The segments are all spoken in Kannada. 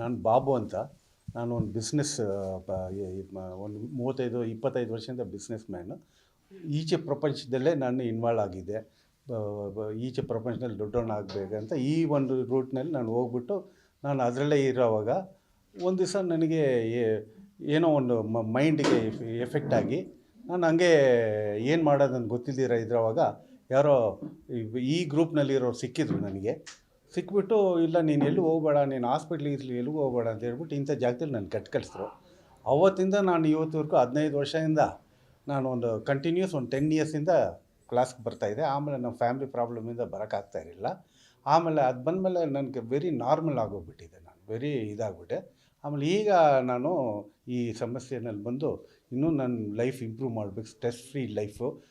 ನಾನು ಬಾಬು ಅಂತ. ನಾನು ಒಂದು ಬಿಸ್ನೆಸ್ ಒಂದು ಮೂವತ್ತೈದು, ಇಪ್ಪತ್ತೈದು ವರ್ಷದಿಂದ ಬಿಸ್ನೆಸ್ ಮ್ಯಾನು ಈಚೆ ಪ್ರಪಂಚದಲ್ಲೇ ನಾನು ಇನ್ವಾಲ್ವ್ ಆಗಿದ್ದೆ. ಈಚೆ ಪ್ರಪಂಚದಲ್ಲಿ ಅಂತ ಈ ಒಂದು ರೂಟ್ನಲ್ಲಿ ನಾನು ಹೋಗ್ಬಿಟ್ಟು ನಾನು ಅದರಲ್ಲೇ ಇರೋವಾಗ ಒಂದು ದಿವಸ ನನಗೆ ಏನೋ ಒಂದು ಮೈಂಡಿಗೆ ಎಫೆಕ್ಟ್ ಆಗಿ ನಾನು ಹಂಗೆ ಏನು ಮಾಡೋದಂತ ಗೊತ್ತಿದ್ದೀರ ಇದ್ರವಾಗ ಯಾರೋ ಈ- ಈ ಗ್ರೂಪ್ನಲ್ಲಿರೋರು ಸಿಕ್ಕಿದ್ರು ನನಗೆ. ಸಿಕ್ಬಿಟ್ಟು, ಇಲ್ಲ, ನೀನು ಎಲ್ಲೂ ಹೋಗ್ಬೇಡ, ನೀನು ಹಾಸ್ಪಿಟ್ಲಿಗೆ ಇರಲಿ ಎಲ್ಲಿಗೂ ಹೋಗ್ಬೇಡ ಅಂತ ಹೇಳ್ಬಿಟ್ಟು ಇಂಥ ಜಾಗದಲ್ಲಿ ನಾನು ಕಟ್ ಕಳಿಸಿದ್ರು. ಅವತ್ತಿಂದ ನಾನು ಇವತ್ತಿವರೆಗೂ ಹದಿನೈದು ವರ್ಷದಿಂದ ನಾನು ಒಂದು ಕಂಟಿನ್ಯೂಸ್ ಒಂದು ಟೆನ್ ಇಯರ್ಸಿಂದ ಕ್ಲಾಸ್ಗೆ ಬರ್ತಾಯಿದ್ದೆ ಆಮೇಲೆ ನಮ್ಮ ಫ್ಯಾಮಿಲಿ ಪ್ರಾಬ್ಲಮಿಂದ ಬರೋಕ್ಕಾಗ್ತಾ ಇರಲಿಲ್ಲ. ಆಮೇಲೆ ಅದು ಬಂದಮೇಲೆ ನನಗೆ ವೆರಿ ನಾರ್ಮಲ್ ಆಗೋಗ್ಬಿಟ್ಟಿದೆ ನಾನು. ವೆರಿ ಇದಾಗ್ಬಿಟ್ಟೆ. ಆಮೇಲೆ ಈಗ ನಾನು ಈ ಸಮಸ್ಯೆನಲ್ಲಿ ಬಂದು ಇನ್ನೂ ನನ್ನ ಲೈಫ್ ಇಂಪ್ರೂವ್ ಮಾಡಬೇಕು ಸ್ಟ್ರೆಸ್ ಫ್ರೀ ಲೈಫು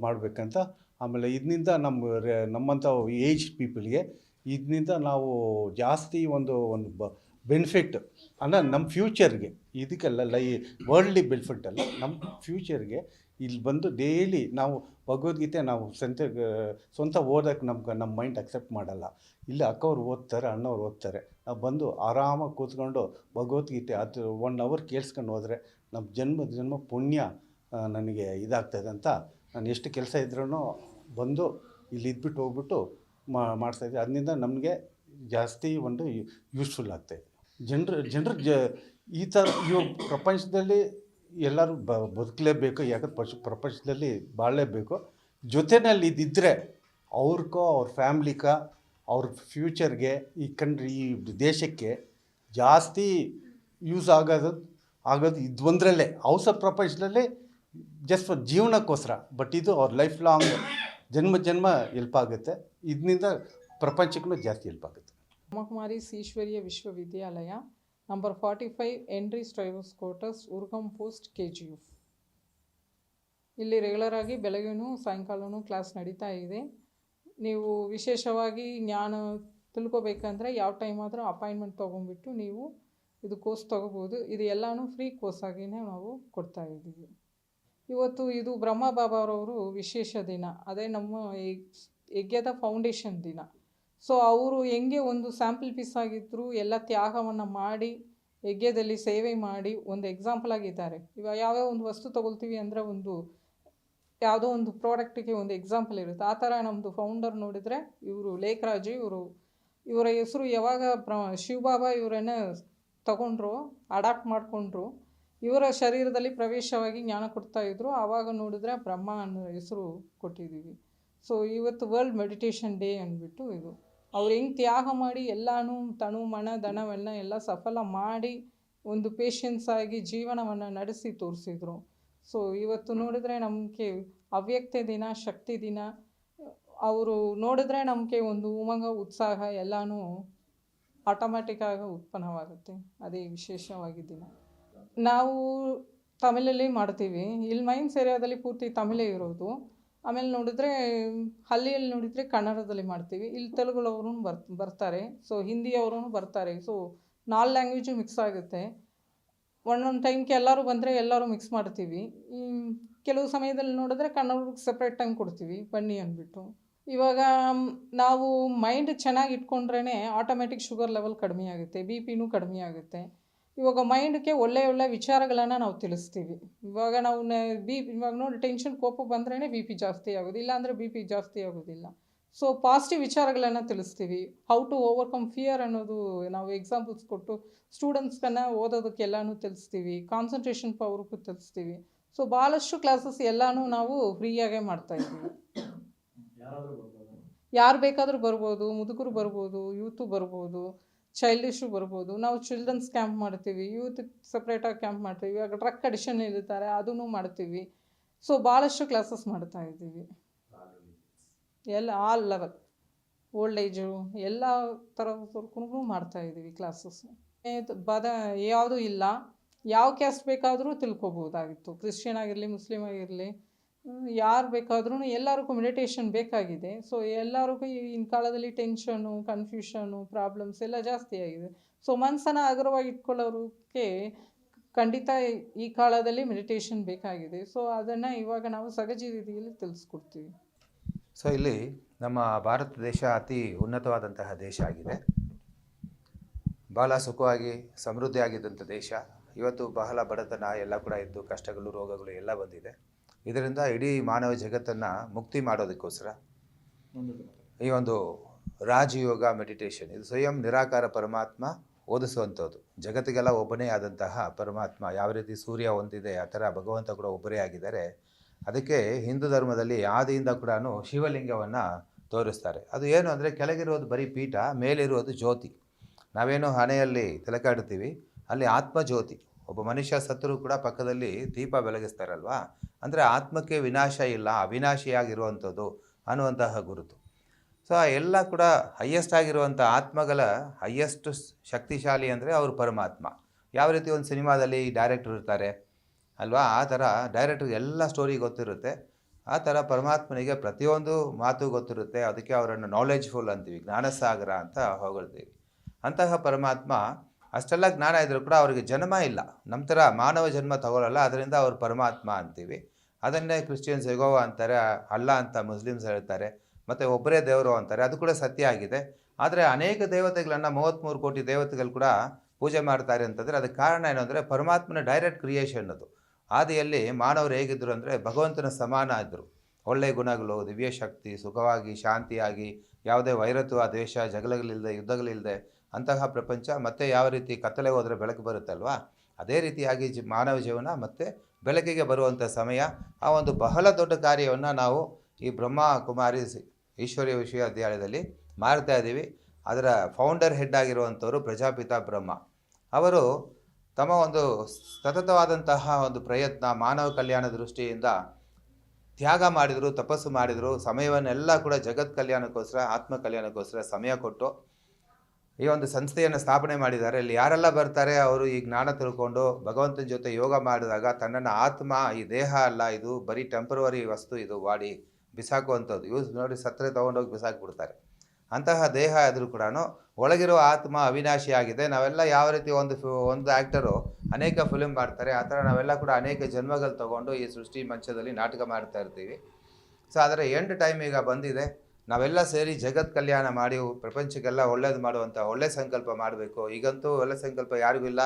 ಮಾಡಬೇಕಂತ. ಆಮೇಲೆ ಇದರಿಂದ ನಮ್ಮ ರೇ- ನಮ್ಮಂಥ ಏಜ್ ಪೀಪಲ್ಗೆ ಇದರಿಂದ ನಾವು ಜಾಸ್ತಿ ಒಂದು ಒಂದು ಬ ಬೆನಿಫಿಟ್ ಅಂದರೆ ನಮ್ಮ ಫ್ಯೂಚರ್ಗೆ ಇದಕ್ಕೆಲ್ಲ ಲೈ ವರ್ಲ್ಡ್ಲಿ ಬೆನಿಫಿಟ್ ಅಲ್ಲ. ನಮ್ಮ ಫ್ಯೂಚರ್ಗೆ ಇಲ್ಲಿ ಬಂದು ಡೈಲಿ ನಾವು ಭಗವದ್ಗೀತೆ ನಾವು ಸ್ವಂತ ಸ್ವಂತ ಓದೋಕ್ಕೆ ನಮ್ಗೆ ನಮ್ಮ ಮೈಂಡ್ ಅಕ್ಸೆಪ್ಟ್ ಮಾಡಲ್ಲ. ಇಲ್ಲಿ ಅಕ್ಕವ್ರು ಓದ್ತಾರೆ, ಅಣ್ಣವ್ರು ಓದ್ತಾರೆ. ನಾವು ಬಂದು ಆರಾಮಾಗಿ ಕೂತ್ಕೊಂಡು ಭಗವದ್ಗೀತೆ ಅದು ಒನ್ ಅವರ್ ಕೇಳಿಸ್ಕೊಂಡು ಹೋದರೆ ನಮ್ಮ ಜನ್ಮ ಜನ್ಮ ಪುಣ್ಯ ನನಗೆ ಇದೆ ಅಂತ ನಾನು ಎಷ್ಟು ಕೆಲಸ ಇದ್ರೂ ಬಂದು ಇಲ್ಲಿ ಇದ್ಬಿಟ್ಟು ಹೋಗ್ಬಿಟ್ಟು ಮಾಡ್ತಾ ಮಾಡ್ತಾಯಿದ್ದೆ ಅದರಿಂದ ನಮಗೆ ಜಾಸ್ತಿ ಒಂದು ಯೂಸ್ಫುಲ್ ಆಗ್ತಾಯಿದೆ ಜನರು ಜನರು ಜ, ಈ ಥರ ಇವಾಗ ಪ್ರಪಂಚದಲ್ಲಿ ಎಲ್ಲರೂ ಬ, ಬದುಕಲೇಬೇಕು, ಯಾಕಂದ್ರೆ ಪಶ್, ಪ್ರಪಂಚದಲ್ಲಿ ಬಾಳಲೇಬೇಕು. ಜೊತೆಯಲ್ಲಿ ಇದ್ದಿದ್ದರೆ ಅವ್ರಿಗೋ ಅವ್ರ ಫ್ಯಾಮ್ಲಿಗ ಅವ್ರ ಫ್ಯೂಚರ್ಗೆ ಈ ಕಂಡ್ರಿ, ಈ ದೇಶಕ್ಕೆ ಜಾಸ್ತಿ ಯೂಸ್ ಆಗೋದು ಆಗೋದು ಇದು ಒಂದರಲ್ಲೇ ಪ್ರಪಂಚದಲ್ಲೇ ಜಸ್ಟ್ ಜಸ್ಟ್ ಜೀವನಕ್ಕೋಸ್ಕರ. ಬಟ್ ಇದು ಅವ್ರ ಲೈಫ್ ಲಾಂಗ್ ಜನ್ಮ ಜನ್ಮ ಹೆಲ್ಪ್ ಆಗುತ್ತೆ. ಇದರಿಂದ ಪ್ರಪಂಚಕ್ಕೂ ಜಾಸ್ತಿ ಹೆಲ್ಪ್ ಆಗುತ್ತೆ. Brahmakumari Ishwariya Vishwavidyalaya number forty five entry strivers quarters Oorgaum post K G U ಇಲ್ಲಿ ರೆಗ್ಯುಲರ್ ಆಗಿ ಬೆಳಗ್ಗೆನೂ ಸಾಯಂಕಾಲನೂ ಕ್ಲಾಸ್ ನಡೀತಾ ಇದೆ. ನೀವು ವಿಶೇಷವಾಗಿ ಜ್ಞಾನ ತಿಳ್ಕೊಬೇಕಂದ್ರೆ ಯಾವ ಟೈಮ್ ಆದರೂ ಅಪಾಯಿಂಟ್ಮೆಂಟ್ ತೊಗೊಂಡ್ಬಿಟ್ಟು ನೀವು ಇದು ಕೋರ್ಸ್ ತೊಗೋಬೋದು. ಇದು ಎಲ್ಲನೂ ಫ್ರೀ ಕೋರ್ಸ್ ಆಗಿನೇ ನಾವು ಕೊಡ್ತಾ ಇದ್ದೀವಿ. ಇವತ್ತು ಇದು ಬ್ರಹ್ಮ ಬಾಬಾರವರು ವಿಶೇಷ ದಿನ. ಅದೇ ನಮ್ಮ ಯಜ್ಞದ ಫೌಂಡೇಶನ್ ದಿನ. ಸೊ ಅವರು ಹೆಂಗೆ ಒಂದು ಸ್ಯಾಂಪಲ್ ಪೀಸ್ ಆಗಿದ್ರು, ಎಲ್ಲ ತ್ಯಾಗವನ್ನು ಮಾಡಿ, ಯಜ್ಞದಲ್ಲಿ ಸೇವೆ ಮಾಡಿ ಒಂದು ಎಕ್ಸಾಂಪಲ್ ಆಗಿದ್ದಾರೆ. ಇವಾಗ ಯಾವ್ಯಾವ ಒಂದು ವಸ್ತು ತೊಗೊಳ್ತೀವಿ ಅಂದರೆ ಒಂದು ಯಾವುದೋ ಒಂದು ಪ್ರಾಡಕ್ಟಿಗೆ ಒಂದು ಎಕ್ಸಾಂಪಲ್ ಇರುತ್ತೆ. ಆ ಥರ ನಮ್ಮದು ಫೌಂಡರ್ ನೋಡಿದರೆ ಇವರು ಲೇಖರಾಜು ಇವರು. ಇವರ ಹೆಸರು ಯಾವಾಗ ಪ್ರ ಶಿವಬಾಬಾ ಇವರನ್ನ ತಗೊಂಡ್ರು, ಅಡಾಪ್ಟ್ ಮಾಡಿಕೊಂಡ್ರು, ಇವರ ಶರೀರದಲ್ಲಿ ಪ್ರವೇಶವಾಗಿ ಜ್ಞಾನ ಕೊಡ್ತಾ ಇದ್ರು. ಆವಾಗ ನೋಡಿದ್ರೆ ಬ್ರಹ್ಮ ಅನ್ನೋ ಹೆಸರು ಕೊಟ್ಟಿದ್ದೀವಿ ಸೊ ಇವತ್ತು ವರ್ಲ್ಡ್ ಮೆಡಿಟೇಷನ್ ಡೇ ಅಂದ್ಬಿಟ್ಟು ಇದು. ಅವ್ರು ಹೆಂಗೆ ತ್ಯಾಗ ಮಾಡಿ ಎಲ್ಲನೂ ತಣು ಮನ ದಣವೆಲ್ಲ ಎಲ್ಲ ಸಫಲ ಮಾಡಿ ಒಂದು ಪೇಷನ್ಸ್ ಆಗಿ ಜೀವನವನ್ನು ನಡೆಸಿ ತೋರಿಸಿದ್ರು. ಸೊ ಇವತ್ತು ನೋಡಿದ್ರೆ ನಮಗೆ ಅವ್ಯಕ್ತ ದಿನ, ಶಕ್ತಿ ದಿನ, ಅವರು ನೋಡಿದ್ರೆ ನಮಗೆ ಒಂದು ಉಮಂಗ, ಉತ್ಸಾಹ ಎಲ್ಲನೂ ಆಟೋಮ್ಯಾಟಿಕ್ಕಾಗಿ ಉತ್ಪನ್ನವಾಗುತ್ತೆ. ಅದೇ ವಿಶೇಷವಾಗಿ ನಾವು ತಮಿಳಲ್ಲಿ ಮಾಡ್ತೀವಿ. ಇಲ್ಲಿ ಮೈನ್ಸ್ ಏರಿಯಾದಲ್ಲಿ ಪೂರ್ತಿ ತಮಿಳೇ ಇರೋದು. ಆಮೇಲೆ ನೋಡಿದ್ರೆ ಹಳ್ಳಿಯಲ್ಲಿ ನೋಡಿದರೆ ಕನ್ನಡದಲ್ಲಿ ಮಾಡ್ತೀವಿ. ಇಲ್ಲಿ ತೆಲುಗುಳವ್ರು ಬರ್, ಬರ್ತಾರೆ. ಸೊ ಹಿಂದಿಯವ್ರೂ ಬರ್ತಾರೆ. ಸೊ ನಾಲ್ ಲ್ಯಾಂಗ್ವೇಜು ಮಿಕ್ಸ್ ಆಗುತ್ತೆ. ಒಂದೊಂದು ಟೈಮ್ಗೆ ಎಲ್ಲರೂ ಬಂದರೆ ಎಲ್ಲರೂ ಮಿಕ್ಸ್ ಮಾಡ್ತೀವಿ. ಕೆಲವು ಸಮಯದಲ್ಲಿ ನೋಡಿದ್ರೆ ಕನ್ನಡಕ್ಕೆ ಸಪ್ರೇಟ್ ಟೈಮ್ ಕೊಡ್ತೀವಿ. ಬನ್ನಿ ಅಂದ್ಬಿಟ್ಟು. ಇವಾಗ ನಾವು ಮೈಂಡ್ ಚೆನ್ನಾಗಿ ಇಟ್ಕೊಂಡ್ರೇ ಆಟೋಮೆಟಿಕ್ ಶುಗರ್ ಲೆವೆಲ್ ಕಡಿಮೆ ಆಗುತ್ತೆ ಬಿ ಪಿನೂ ಕಡಿಮೆ ಆಗುತ್ತೆ. ಇವಾಗ ಮೈಂಡ್ಗೆ ಒಳ್ಳೆ ಒಳ್ಳೆ ವಿಚಾರಗಳನ್ನು ನಾವು ತಿಳಿಸ್ತೀವಿ. ಇವಾಗ ನಾವು ಬಿ ಇವಾಗ ನೋಡಿ ಟೆನ್ಷನ್ ಕೋಪ ಬಂದ್ರೇ ಬಿ ಪಿ ಜಾಸ್ತಿ ಆಗೋದು, ಇಲ್ಲಾಂದರೆ ಬಿ ಪಿ ಜಾಸ್ತಿ ಆಗೋದಿಲ್ಲ. ಸೊ ಪಾಸಿಟಿವ್ ವಿಚಾರಗಳನ್ನು ತಿಳಿಸ್ತೀವಿ. ಹೌ ಟು ಓವರ್ಕಮ್ ಫಿಯರ್ ಅನ್ನೋದು ನಾವು ಎಕ್ಸಾಂಪಲ್ಸ್ ಕೊಟ್ಟು ಸ್ಟೂಡೆಂಟ್ಸ್ಗನ್ನು ಓದೋದಕ್ಕೆಲ್ಲನೂ ತಿಳಿಸ್ತೀವಿ. ಕಾನ್ಸಂಟ್ರೇಷನ್ ಪವರ್ಗೂ ತಿಳಿಸ್ತೀವಿ. ಸೊ ಭಾಳಷ್ಟು ಕ್ಲಾಸಸ್ ಎಲ್ಲನೂ ನಾವು ಫ್ರೀಯಾಗೇ ಮಾಡ್ತಾಯಿದ್ದೀವಿ ಯಾರು ಬೇಕಾದರೂ ಬರ್ಬೋದು, ಮುದುಕರು ಬರ್ಬೋದು ಯೂತು ಬರ್ಬೋದು ಚೈಲ್ಡಿಶು ಬರ್ಬೋದು. ನಾವು ಚಿಲ್ಡ್ರನ್ಸ್ ಕ್ಯಾಂಪ್ ಮಾಡ್ತೀವಿ ಯೂತ್ ಸಪ್ರೇಟಾಗಿ ಕ್ಯಾಂಪ್ ಮಾಡ್ತೀವಿ ಇವಾಗ ಡ್ರಗ್ ಅಡಿಷನ್ ಇರ್ತಾರೆ, ಅದನ್ನು ಮಾಡ್ತೀವಿ. ಸೊ ಭಾಳಷ್ಟು ಕ್ಲಾಸಸ್ ಮಾಡ್ತಾ ಇದ್ದೀವಿ. ಎಲ್ಲ ಆಲ್ ಲೆವೆಲ್ ಓಲ್ಡ್ ಏಜು ಎಲ್ಲ ಥರದವರೆಗೂ ಮಾಡ್ತಾ ಇದ್ದೀವಿ ಕ್ಲಾಸಸ್ ಬದ ಯಾವುದೂ ಇಲ್ಲ ಯಾವ ಕ್ಯಾಸ್ಟ್ ಬೇಕಾದರೂ ತಿಳ್ಕೊಬೋದಾಗಿತ್ತು ಕ್ರಿಶ್ಚಿಯನ್ ಆಗಿರಲಿ ಮುಸ್ಲಿಮ್ ಆಗಿರಲಿ ಯಾರು ಬೇಕಾದ್ರೂ ಎಲ್ಲರಿಗೂ ಮೆಡಿಟೇಷನ್ ಬೇಕಾಗಿದೆ. ಸೊ ಎಲ್ಲರಿಗೂ ಈ ಕಾಲದಲ್ಲಿ ಟೆನ್ಷನು ಕನ್ಫ್ಯೂಷನು ಪ್ರಾಬ್ಲಮ್ಸ್ ಎಲ್ಲ ಜಾಸ್ತಿ ಆಗಿದೆ. ಸೊ ಮನಸ್ಸನ್ನು ಇಟ್ಕೊಳ್ಳೋರಿಗೆ ಖಂಡಿತ ಈ ಕಾಲದಲ್ಲಿ ಮೆಡಿಟೇಷನ್ ಬೇಕಾಗಿದೆ. ಸೊ ಅದನ್ನು ಇವಾಗ ನಾವು ಸಹಜ ರೀತಿಯಲ್ಲಿ ತಿಳಿಸ್ಕೊಡ್ತೀವಿ. ಸೊ ಇಲ್ಲಿ ನಮ್ಮ ಭಾರತ ದೇಶ ಅತಿ ಉನ್ನತವಾದಂತಹ ದೇಶ ಆಗಿದೆ. ಬಹಳ ಸುಖವಾಗಿ, ಸಮೃದ್ಧಿಯಾಗಿದ್ದಂಥ ದೇಶ. ಇವತ್ತು ಬಹಳ ಬಡತನ, ಎಲ್ಲ ಕೂಡ ಇದ್ದು ಕಷ್ಟಗಳು, ರೋಗಗಳು ಎಲ್ಲ ಬಂದಿದೆ. ಇದರಿಂದ ಇಡೀ ಮಾನವ ಜಗತ್ತನ್ನು ಮುಕ್ತಿ ಮಾಡೋದಕ್ಕೋಸ್ಕರ ಈ ಒಂದು ರಾಜಯೋಗ ಮೆಡಿಟೇಷನ್ ಇದು ಸ್ವಯಂ ನಿರಾಕಾರ ಪರಮಾತ್ಮ ಓದಿಸುವಂಥದ್ದು. ಜಗತ್ತಿಗೆಲ್ಲ ಒಬ್ಬನೇ ಆದಂತಹ ಪರಮಾತ್ಮ, ಯಾವ ರೀತಿ ಸೂರ್ಯ ಹೊಂದಿದೆ, ಆ ಥರ ಭಗವಂತ ಕೂಡ ಒಬ್ಬರೇ ಆಗಿದ್ದಾರೆ. ಅದಕ್ಕೆ ಹಿಂದೂ ಧರ್ಮದಲ್ಲಿ ಆದಿಯಿಂದ ಕೂಡ ಶಿವಲಿಂಗವನ್ನು ತೋರಿಸ್ತಾರೆ. ಅದು ಏನು ಅಂದರೆ ಕೆಳಗಿರೋದು ಬರೀ ಪೀಠ ಮೇಲಿರುವುದು ಜ್ಯೋತಿ. ನಾವೇನು ಹಣೆಯಲ್ಲಿ ತಲೆಕಾಡ್ತೀವಿ, ಅಲ್ಲಿ ಆತ್ಮಜ್ಯೋತಿ. ಒಬ್ಬ ಮನುಷ್ಯ ಸತ್ತರೂ ಕೂಡ ಪಕ್ಕದಲ್ಲಿ ದೀಪ ಬೆಳಗಿಸ್ತಾರಲ್ವಾ? ಅಂದರೆ ಆತ್ಮಕ್ಕೆ ವಿನಾಶ ಇಲ್ಲ, ಅವಿನಾಶಿಯಾಗಿರುವಂಥದ್ದು ಅನ್ನುವಂತಹ ಗುರುತು. ಸೊ ಎಲ್ಲ ಕೂಡ ಹೈಯೆಸ್ಟ್ ಆಗಿರುವಂಥ ಆತ್ಮಗಳ ಹೈಯೆಸ್ಟ್ ಶಕ್ತಿಶಾಲಿ ಅಂದರೆ ಅವರು ಪರಮಾತ್ಮ. ಯಾವ ರೀತಿ ಒಂದು ಸಿನಿಮಾದಲ್ಲಿ ಡೈರೆಕ್ಟರ್ ಇರ್ತಾರೆ, ಅಲ್ವಾ? ಆ ಥರ ಡೈರೆಕ್ಟ್ರಿಗೆ ಎಲ್ಲ ಸ್ಟೋರಿ ಗೊತ್ತಿರುತ್ತೆ. ಆ ಥರ ಪರಮಾತ್ಮನಿಗೆ ಪ್ರತಿಯೊಂದು ಮಾತು ಗೊತ್ತಿರುತ್ತೆ. ಅದಕ್ಕೆ ಅವರನ್ನು ನಾಲೆಜ್ಫುಲ್ ಅಂತೀವಿ, ಜ್ಞಾನಸಾಗರ ಅಂತ ಹೊಗಳ್ತೀವಿ. ಅಂತಹ ಪರಮಾತ್ಮ ಅಷ್ಟೆಲ್ಲ ಜ್ಞಾನ ಇದ್ದರೂ ಕೂಡ ಅವರಿಗೆ ಜನ್ಮ ಇಲ್ಲ. ನಮ್ಮ ಥರ ಮಾನವ ಜನ್ಮ ತಗೊಳ್ಳಲ್ಲ ಅದರಿಂದ ಅವರು ಪರಮಾತ್ಮ ಅಂತೀವಿ. ಅದನ್ನೇ ಕ್ರಿಶ್ಚಿಯನ್ಸ್ ಎಗೋವ ಅಂತಾರೆ, ಅಲ್ಲ ಅಂತ ಮುಸ್ಲಿಮ್ಸ್ ಹೇಳ್ತಾರೆ, ಮತ್ತು ಒಬ್ಬರೇ ದೇವರು ಅಂತಾರೆ, ಅದು ಕೂಡ ಸತ್ಯ ಆಗಿದೆ. ಆದರೆ ಅನೇಕ ದೇವತೆಗಳನ್ನು ಮೂವತ್ತ್ಮೂರು ಕೋಟಿ ದೇವತೆಗಳು ಕೂಡ ಪೂಜೆ ಮಾಡ್ತಾರೆ ಅಂತಂದರೆ ಅದಕ್ಕೆ ಕಾರಣ ಏನು ಅಂದರೆ ಪರಮಾತ್ಮನ ಡೈರೆಕ್ಟ್ ಕ್ರಿಯೇಷನ್ ಅದು. ಆದಿಯಲ್ಲಿ ಮಾನವರು ಹೇಗಿದ್ದರು ಅಂದರೆ ಭಗವಂತನ ಸಮಾನ ಇದ್ದರು ಒಳ್ಳೆಯ ಗುಣಗಳು ದಿವ್ಯ ಶಕ್ತಿ ಸುಖವಾಗಿ, ಶಾಂತಿಯಾಗಿ, ಯಾವುದೇ ವೈರತ್ವ, ದ್ವೇಷ, ಜಗಳಗಳಿಲ್ಲದೆ, ಯುದ್ಧಗಳಿಲ್ಲದೆ ಅಂತಹ ಪ್ರಪಂಚ ಮತ್ತೆ ಯಾವ ರೀತಿ ಕತ್ತಲೆ ಹೋದರೆ ಬೆಳಕು ಬರುತ್ತಲ್ವಾ? ಅದೇ ರೀತಿಯಾಗಿ ಜಿ ಮಾನವ ಜೀವನ ಮತ್ತು ಬೆಳಕಿಗೆ ಬರುವಂಥ ಸಮಯ, ಆ ಒಂದು ಬಹಳ ದೊಡ್ಡ ಕಾರ್ಯವನ್ನು ನಾವು ಈ ಬ್ರಹ್ಮ ಕುಮಾರಿ ಈಶ್ವರ್ಯ ವಿಶ್ವವಿದ್ಯಾಲಯದಲ್ಲಿ ಮಾಡ್ತಾ ಇದ್ದೀವಿ. ಅದರ ಫೌಂಡರ್ ಹೆಡ್ ಆಗಿರುವಂಥವರು ಪ್ರಜಾಪಿತ ಬ್ರಹ್ಮ. ಅವರು ತಮ್ಮ ಒಂದು ಸತತವಾದಂತಹ ಒಂದು ಪ್ರಯತ್ನ ಮಾನವ ಕಲ್ಯಾಣ ದೃಷ್ಟಿಯಿಂದ ತ್ಯಾಗ ಮಾಡಿದರು, ತಪಸ್ಸು ಮಾಡಿದರು, ಸಮಯವನ್ನೆಲ್ಲ ಕೂಡ ಜಗತ್ ಕಲ್ಯಾಣಕ್ಕೋಸ್ಕರ, ಆತ್ಮ ಕಲ್ಯಾಣಕ್ಕೋಸ್ಕರ ಸಮಯ ಕೊಟ್ಟು ಈ ಒಂದು ಸಂಸ್ಥೆಯನ್ನು ಸ್ಥಾಪನೆ ಮಾಡಿದ್ದಾರೆ. ಇಲ್ಲಿ ಯಾರೆಲ್ಲ ಬರ್ತಾರೆ ಅವರು ಈ ಜ್ಞಾನ ತಿಳ್ಕೊಂಡು ಭಗವಂತನ ಜೊತೆ ಯೋಗ ಮಾಡಿದಾಗ ತನ್ನನ್ನು ಆತ್ಮ, ಈ ದೇಹ ಅಲ್ಲ, ಇದು ಬರೀ ಟೆಂಪ್ರವರಿ ವಸ್ತು, ಇದು ಬಾಡಿ ಬಿಸಾಕುವಂಥದ್ದು. ಯೂಸ್ ನೋಡಿ ಸತ್ತರೆ ತೊಗೊಂಡೋಗಿ ಬಿಸಾಕಿಬಿಡ್ತಾರೆ. ಅಂತಹ ದೇಹ ಆದರೂ ಕೂಡ ಒಳಗಿರೋ ಆತ್ಮ ಅವಿನಾಶಿ ಆಗಿದೆ. ನಾವೆಲ್ಲ ಯಾವ ರೀತಿ ಒಂದು ಒಂದು ಆ್ಯಕ್ಟರು ಅನೇಕ ಫಿಲ್ಮ್ ಮಾಡ್ತಾರೆ. ಆ ಥರ ನಾವೆಲ್ಲ ಕೂಡ ಅನೇಕ ಜನ್ಮಗಳು ತಗೊಂಡು ಈ ಸೃಷ್ಟಿ ಮಂಚದಲ್ಲಿ ನಾಟಕ ಮಾಡ್ತಾ ಇರ್ತೀವಿ. ಸೊ ಅದರ ಎಂಡ್ ಟೈಮ್ ಈಗ ಬಂದಿದೆ. ನಾವೆಲ್ಲ ಸೇರಿ ಜಗತ್ ಕಲ್ಯಾಣ ಮಾಡಿ ಪ್ರಪಂಚಕ್ಕೆಲ್ಲ ಒಳ್ಳೇದು ಮಾಡುವಂಥ ಒಳ್ಳೆ ಸಂಕಲ್ಪ ಮಾಡಬೇಕು. ಈಗಂತೂ ಒಳ್ಳೆ ಸಂಕಲ್ಪ ಯಾರಿಗೂ ಇಲ್ಲ.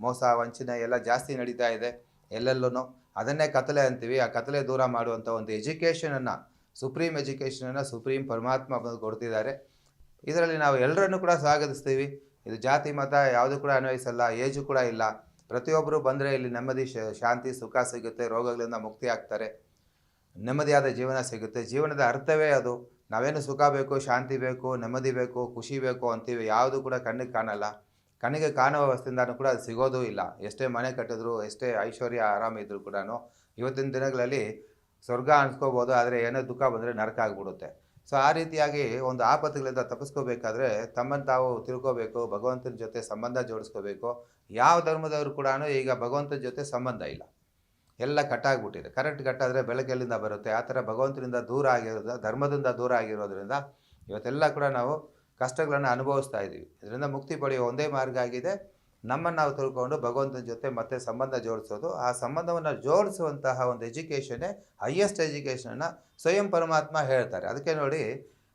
ಮೋಸ, ವಂಚನೆ ಎಲ್ಲ ಜಾಸ್ತಿ ನಡೀತಾ ಇದೆ. ಎಲ್ಲೆಲ್ಲೂ ಅದನ್ನೇ ಕತ್ತಲೆ ಅಂತೀವಿ. ಆ ಕತ್ತಲೆ ದೂರ ಮಾಡುವಂಥ ಒಂದು ಎಜುಕೇಷನನ್ನು ಸುಪ್ರೀಂ ಎಜುಕೇಷನನ್ನು ಸುಪ್ರೀಂ ಪರಮಾತ್ಮ ಬಂದು ಕೊಡ್ತಿದ್ದಾರೆ. ಇದರಲ್ಲಿ ನಾವು ಎಲ್ಲರನ್ನು ಕೂಡ ಸ್ವಾಗತಿಸ್ತೀವಿ. ಇದು ಜಾತಿ, ಮತ ಯಾವುದು ಕೂಡ ಅನ್ವಯಿಸಲ್ಲ. ಏಜು ಕೂಡ ಇಲ್ಲ. ಪ್ರತಿಯೊಬ್ಬರು ಬಂದರೆ ಇಲ್ಲಿ ನೆಮ್ಮದಿ ಶಾಂತಿ, ಸುಖ ಸಿಗುತ್ತೆ. ರೋಗಗಳಿಂದ ಮುಕ್ತಿ ಆಗ್ತಾರೆ. ನೆಮ್ಮದಿಯಾದ ಜೀವನ ಸಿಗುತ್ತೆ. ಜೀವನದ ಅರ್ಥವೇ ಅದು. ನಾವೇನು ಸುಖ ಬೇಕು, ಶಾಂತಿ ಬೇಕು, ನೆಮ್ಮದಿ ಬೇಕು, ಖುಷಿ ಬೇಕು ಅಂತೀವಿ, ಯಾವುದು ಕೂಡ ಕಣ್ಣಿಗೆ ಕಾಣಲ್ಲ. ಕಣ್ಣಿಗೆ ಕಾಣುವ ವ್ಯವಸ್ಥೆಯಿಂದನೂ ಕೂಡ ಅದು ಸಿಗೋದೂ ಇಲ್ಲ. ಎಷ್ಟೇ ಮನೆ ಕಟ್ಟಿದ್ರು, ಎಷ್ಟೇ ಐಶ್ವರ್ಯ, ಆರಾಮ ಇದ್ರೂ ಕೂಡ ಇವತ್ತಿನ ದಿನಗಳಲ್ಲಿ ಸ್ವರ್ಗ ಅನ್ಸ್ಕೋಬೋದು, ಆದರೆ ಏನೋ ದುಃಖ ಬಂದರೆ ನರಕ ಆಗಿಬಿಡುತ್ತೆ. ಸೊ ಆ ರೀತಿಯಾಗಿ ಒಂದು ಆಪತ್ತುಗಳಿಂದ ತಪ್ಪಿಸ್ಕೋಬೇಕಾದ್ರೆ ತಮ್ಮನ್ನು ತಾವು ತಿಳ್ಕೋಬೇಕು, ಭಗವಂತನ ಜೊತೆ ಸಂಬಂಧ ಜೋಡಿಸ್ಕೋಬೇಕು. ಯಾವ ಧರ್ಮದವರು ಕೂಡ ಈಗ ಭಗವಂತನ ಜೊತೆ ಸಂಬಂಧ ಇಲ್ಲ. ಎಲ್ಲ ಕಟ್ಟಾಗ್ಬಿಟ್ಟಿದೆ. ಕರೆಕ್ಟ್ ಕಟ್ಟಾದರೆ ಬೆಳಕೆಲ್ಲಿಂದ ಬರುತ್ತೆ. ಆ ಥರ ಭಗವಂತನಿಂದ ದೂರ ಆಗಿರೋದ ಧರ್ಮದಿಂದ ದೂರ ಆಗಿರೋದ್ರಿಂದ ಇವತ್ತೆಲ್ಲ ಕೂಡ ನಾವು ಕಷ್ಟಗಳನ್ನು ಅನುಭವಿಸ್ತಾ ಇದ್ದೀವಿ. ಇದರಿಂದ ಮುಕ್ತಿ ಪಡೆಯುವ ಒಂದೇ ಮಾರ್ಗ ಆಗಿದೆ. ನಮ್ಮನ್ನು ನಾವು ತಿಳ್ಕೊಂಡು ಭಗವಂತನ ಜೊತೆ ಮತ್ತೆ ಸಂಬಂಧ ಜೋಡಿಸೋದು. ಆ ಸಂಬಂಧವನ್ನು ಜೋಡಿಸುವಂತಹ ಒಂದು ಎಜುಕೇಷನ್ನೇ, ಹೈಯೆಸ್ಟ್ ಎಜುಕೇಷನನ್ನು ಸ್ವಯಂ ಪರಮಾತ್ಮ ಹೇಳ್ತಾರೆ. ಅದಕ್ಕೆ ನೋಡಿ,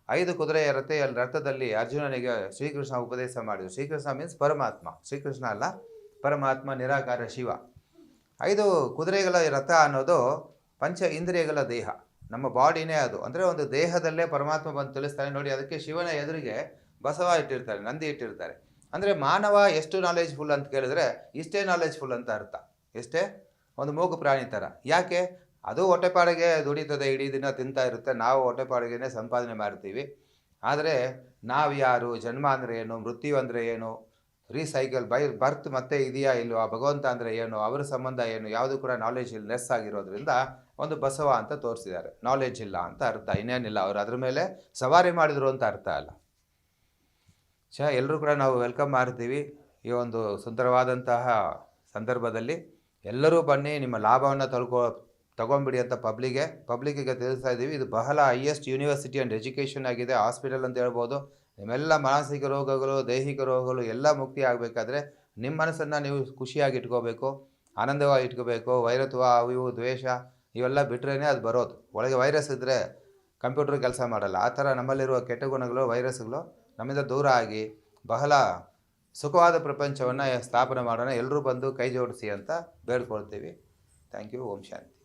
ಐದು ಕುದುರೆಯ ರಥೆಯ ರಥದಲ್ಲಿ ಅರ್ಜುನನಿಗೆ ಶ್ರೀಕೃಷ್ಣ ಉಪದೇಶ ಮಾಡಿದರು. ಶ್ರೀಕೃಷ್ಣ ಮೀನ್ಸ್ ಪರಮಾತ್ಮ. ಶ್ರೀಕೃಷ್ಣ ಅಲ್ಲ, ಪರಮಾತ್ಮ ನಿರಾಕಾರ ಶಿವ. ಐದು ಕುದುರೆಗಳ ರಥ ಅನ್ನೋದು ಪಂಚ ಇಂದ್ರಿಯಗಳ ದೇಹ. ನಮ್ಮ ಬಾಡಿನೇ ಅದು. ಅಂದರೆ ಒಂದು ದೇಹದಲ್ಲೇ ಪರಮಾತ್ಮ ಬಂದು ತಿಳಿಸ್ತಾನೆ. ನೋಡಿ, ಅದಕ್ಕೆ ಶಿವನ ಎದುರಿಗೆ ಬಸವ ಇಟ್ಟಿರ್ತಾರೆ, ನಂದಿ ಇಟ್ಟಿರ್ತಾರೆ. ಅಂದರೆ ಮಾನವ ಎಷ್ಟು ನಾಲೆಜ್ಫುಲ್ ಅಂತ ಕೇಳಿದ್ರೆ ಇಷ್ಟೇ ನಾಲೆಜ್ಫುಲ್ ಅಂತ ಅರ್ಥ. ಎಷ್ಟೇ? ಒಂದು ಮೂಗು ಪ್ರಾಣಿ ಥರ ಯಾಕೆ? ಅದು ಹೊಟ್ಟೆಪಾಡಿಗೆ ದುಡಿತದೆ, ಇಡೀ ದಿನ ತಿಂತಾ ಇರುತ್ತೆ. ನಾವು ಹೊಟ್ಟೆಪಾಡಿಗೆನೇ ಸಂಪಾದನೆ ಮಾಡ್ತೀವಿ. ಆದರೆ ನಾವು ಯಾರು ಜನ್ಮ ಅಂದರೆ ಏನು? ಮೃತ್ಯು ಅಂದರೆ ಏನು? ರೀಸೈಕಲ್ ಬೈ ಬರ್ತ್ ಮತ್ತೆ ಇದೆಯಾ ಇಲ್ವಾ ಭಗವಂತ ಅಂದರೆ ಏನು, ಅವರ ಸಂಬಂಧ ಏನು, ಯಾವುದು ಕೂಡ ನಾಲೆಜ್ ಇಲ್ಲ ಲೆಸ್ ಆಗಿರೋದ್ರಿಂದ ಒಂದು ಬಸವ ಅಂತ ತೋರಿಸಿದ್ದಾರೆ. ನಾಲೆಜ್ ಇಲ್ಲ ಅಂತ ಅರ್ಥ, ಇನ್ನೇನಿಲ್ಲ, ಅವರು ಅದ್ರ ಮೇಲೆ ಸವಾರಿ ಮಾಡಿದ್ರು ಅಂತ ಅರ್ಥ ಅಲ್ಲ. ಚ ಎಲ್ಲರೂ ಕೂಡ ನಾವು ವೆಲ್ಕಮ್ ಮಾಡ್ತೀವಿ ಈ ಒಂದು ಸುಂದರವಾದಂತಹ ಸಂದರ್ಭದಲ್ಲಿ. ಎಲ್ಲರೂ ಬನ್ನಿ, ನಿಮ್ಮ ಲಾಭವನ್ನು ತಳ್ಕೊ ತಗೊಂಬಿಡಿ ಅಂತ ಪಬ್ಲಿಗೆ ಪಬ್ಲಿಕ್ಗೆ ತಿಳಿಸ್ತಾ ಇದ್ದೀವಿ. ಇದು ಬಹಳ ಹೈಯೆಸ್ಟ್ ಯೂನಿವರ್ಸಿಟಿ ಆ್ಯಂಡ್ ಎಜುಕೇಷನ್ ಆಗಿದೆ ಹಾಸ್ಪಿಟಲ್ ಅಂತ ಹೇಳ್ಬೋದು. ನಿಮ್ಮೆಲ್ಲ ಮಾನಸಿಕ ರೋಗಗಳು, ದೈಹಿಕ ರೋಗಗಳು ಎಲ್ಲ ಮುಕ್ತಿ ಆಗಬೇಕಾದ್ರೆ ನಿಮ್ಮ ಮನಸ್ಸನ್ನು ನೀವು ಖುಷಿಯಾಗಿ ಇಟ್ಕೋಬೇಕು, ಆನಂದವಾಗಿ ಇಟ್ಕೋಬೇಕು. ವೈರತ್ವ ಅವು ದ್ವೇಷ ಇವೆಲ್ಲ ಬಿಟ್ರೇ ಅದು ಬರೋದು. ಒಳಗೆ ವೈರಸ್ ಇದ್ದರೆ ಕಂಪ್ಯೂಟರ್ ಕೆಲಸ ಮಾಡಲ್ಲ. ಆ ಥರ ನಮ್ಮಲ್ಲಿರುವ ಕೆಟ್ಟ ಗುಣಗಳು ವೈರಸ್ಗಳು ನಮ್ಮಿಂದ ದೂರ ಆಗಿ ಬಹಳ ಸುಖವಾದ ಪ್ರಪಂಚವನ್ನು ಸ್ಥಾಪನೆ ಮಾಡೋಣ. ಎಲ್ಲರೂ ಬಂದು ಕೈ ಜೋಡಿಸಿ ಅಂತ ಬೇಡ್ಕೊಳ್ತೀವಿ. Thank you. Om Shanti.